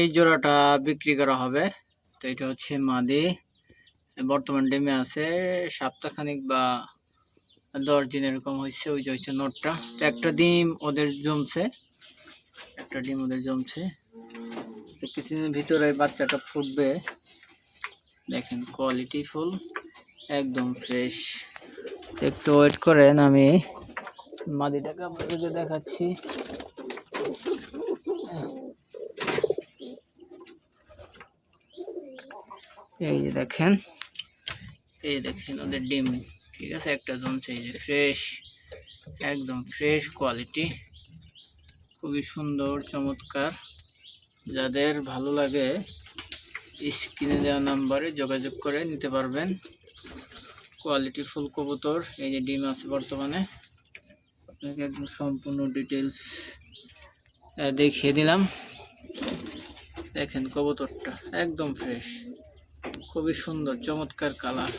এই জোড়াটা বিক্রি করা হবে। তো এটা হচ্ছে মাদি। বর্তমান ডিমে আছে সপ্তাহখানিক বা দশ দিন এরকম হয়েছে ওই যে হচ্ছে নোটটা। তো একটা ডিম ওদের জমছে। একটা ডিম ওদের জমছে। তো কিছুদিনের ভিতরে বাচ্চাটা ফুটবে। দেখেন কোয়ালিটি ফুল একদম ফ্রেশ একটু ওয়েট করেন, আমি মাদিটাকে আপনাদেরকে দেখাচ্ছি। এই যে দেখেন। এই দেখেন ওদের ডিম, ঠিক আছে? একটা জমছে, এই যে ফ্রেশ একদম ফ্রেশ কোয়ালিটি খুবই সুন্দর, চমৎকার। যাদের ভালো লাগে, স্ক্রিনে দেওয়া নাম্বারে যোগাযোগ করে নিতে পারবেন। কোয়ালিটি ফুল কবুতর, এই যে ডিম আছে বর্তমানে। আপনাকে একদম সম্পূর্ণ ডিটেলস দেখিয়ে দিলাম। দেখেন কবুতরটা, একদম ফ্রেশ খুবই সুন্দর চমৎকার কালার